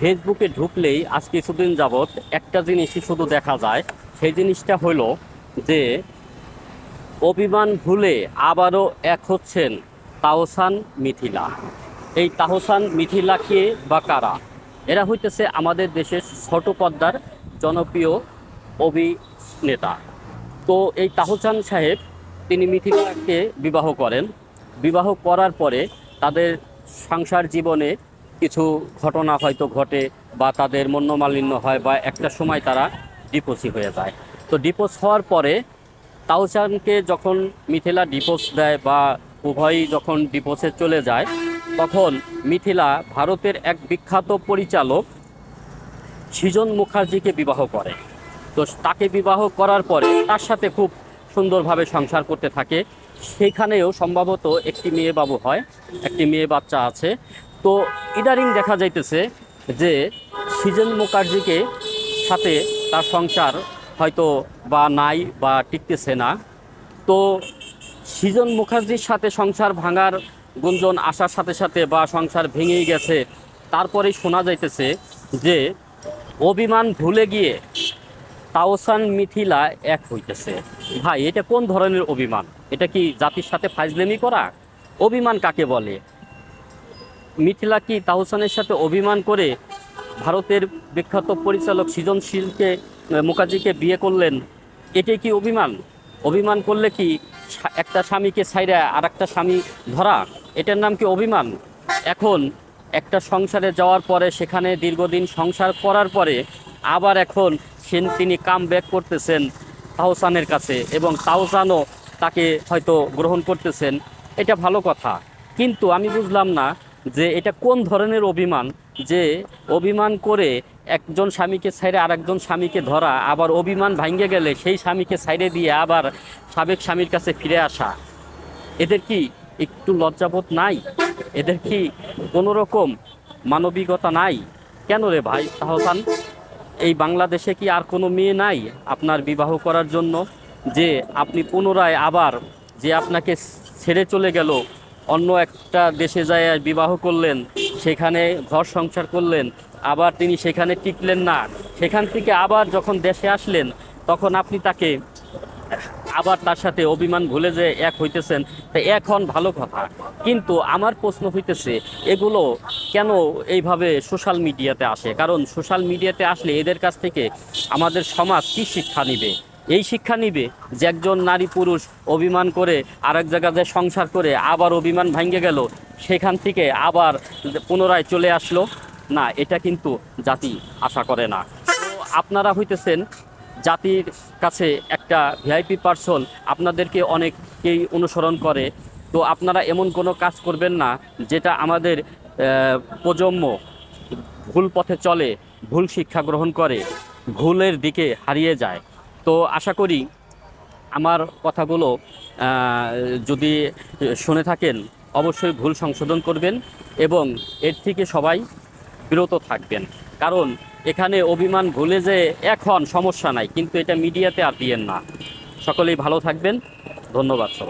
ফেসবুকে ঢুকলেই আজ কিছুদিন যাবৎ একটা জিনিসই শুধু দেখা যায়। সেই জিনিসটা হলো যে, অভিমান ভুলে আবারও এক হচ্ছেন তাওসান মিথিলা। এই তাহসান মিথিলা কে বা কারা? এরা হইতেছে আমাদের দেশের ছোট পর্দার জনপ্রিয় অভিনেতা। তো এই তাহসান সাহেব, তিনি মিথিলাকে বিবাহ করেন। বিবাহ করার পরে তাদের সংসার জীবনে কিছু ঘটনা হয়তো ঘটে বা তাদের মন্যমালিন্য হয় বা একটা সময় তারা ডিপোসি হয়ে যায়। তো ডিপোস হওয়ার পরে তাওচানকে যখন মিথিলা ডিপোস দেয় বা উভয়ই যখন ডিপোসে চলে যায়, তখন মিথিলা ভারতের এক বিখ্যাত পরিচালক সৃজন মুখার্জিকে বিবাহ করে। তো তাকে বিবাহ করার পরে তার সাথে খুব সুন্দরভাবে সংসার করতে থাকে। সেখানেও সম্ভবত একটি মেয়ে বাবু হয়, একটি মেয়ে বাচ্চা আছে। তো ইদারিং দেখা যাইতেছে যে সৃজন মুখার্জিকে সাথে তার সংসার হয়তো বা নাই বা টিকতেছে না। তো সৃজন মুখার্জির সাথে সংসার ভাঙার গুঞ্জন আসার সাথে সাথে বা সংসার ভেঙেই গেছে, তারপরেই শোনা যাইতেছে যে অভিমান ভুলে গিয়ে তাওসান মিথিলা এক হইতেছে। ভাই, এটা কোন ধরনের অভিমান? এটা কি জাতির সাথে ফাইজলেমি করা? অভিমান কাকে বলে? মিথিলা কি তাহসানের সাথে অভিমান করে ভারতের বিখ্যাত পরিচালক সৃজনশীলকে মুখার্জিকে বিয়ে করলেন? এটাই কি অভিমান? অভিমান করলে কি একটা স্বামীকে ছাইরা আর একটা স্বামী ধরা? এটার নাম কি অভিমান? এখন একটা সংসারে যাওয়ার পরে, সেখানে দীর্ঘদিন সংসার করার পরে, আবার এখন সেন, তিনি কাম ব্যাক করতেছেন তাহসানের কাছে এবং তাহসানও তাকে হয়তো গ্রহণ করতেছেন। এটা ভালো কথা। কিন্তু আমি বুঝলাম না যে এটা কোন ধরনের অভিমান? যে অভিমান করে একজন স্বামীকে ছাইড়ে আরেকজন স্বামীকে ধরা, আবার অভিমান ভাঙ্গে গেলে সেই স্বামীকে ছাইড়ে দিয়ে আবার সাবেক স্বামীর কাছে ফিরে আসা, এদের কি একটু লজ্জাবোধ নাই? এদের কি কোনো রকম মানবিকতা নাই? কেন রে ভাই তাহসান এই বাংলাদেশে কি আর কোনো মেয়ে নাই আপনার বিবাহ করার জন্য? যে আপনি পুনরায় আবার যে আপনাকে ছেড়ে চলে গেল অন্য একটা দেশে যায়, বিবাহ করলেন, সেখানে ঘর সংসার করলেন, আবার তিনি সেখানে টিকলেন না। সেখান থেকে আবার যখন দেশে আসলেন, তখন আপনি তাকে আবার তার সাথে অভিমান ভুলে যে এক হইতেছেন, তা এখন ভালো কথা। কিন্তু আমার প্রশ্ন হইতেছে, এগুলো কেন এইভাবে সোশ্যাল মিডিয়াতে আসে? কারণ সোশ্যাল মিডিয়াতে আসলে এদের কাছ থেকে আমাদের সমাজ কী শিক্ষা নিবে? এই শিক্ষা নিবে যে একজন নারী পুরুষ অভিমান করে আরেক জায়গায় যে সংসার করে আবার অভিমান ভাঙ্গে গেল, সেখান থেকে আবার পুনরায় চলে আসলো? না, এটা কিন্তু জাতি আশা করে না। তো আপনারা হইতেছেন জাতির কাছে একটা ভিআইপি পার্সন, আপনাদেরকে অনেকেই অনুসরণ করে। তো আপনারা এমন কোনো কাজ করবেন না যেটা আমাদের প্রজন্ম ভুল পথে চলে, ভুল শিক্ষা গ্রহণ করে, ভুলের দিকে হারিয়ে যায়। তো আশা করি আমার কথাগুলো যদি শুনে থাকেন, অবশ্যই ভুল সংশোধন করবেন এবং এর থেকে সবাই বিরত থাকবেন। কারণ এখানে অভিমান ভুলে যে এখন সমস্যা নাই, কিন্তু এটা মিডিয়াতে আর দিয়েন না। সকলেই ভালো থাকবেন। ধন্যবাদ সবাই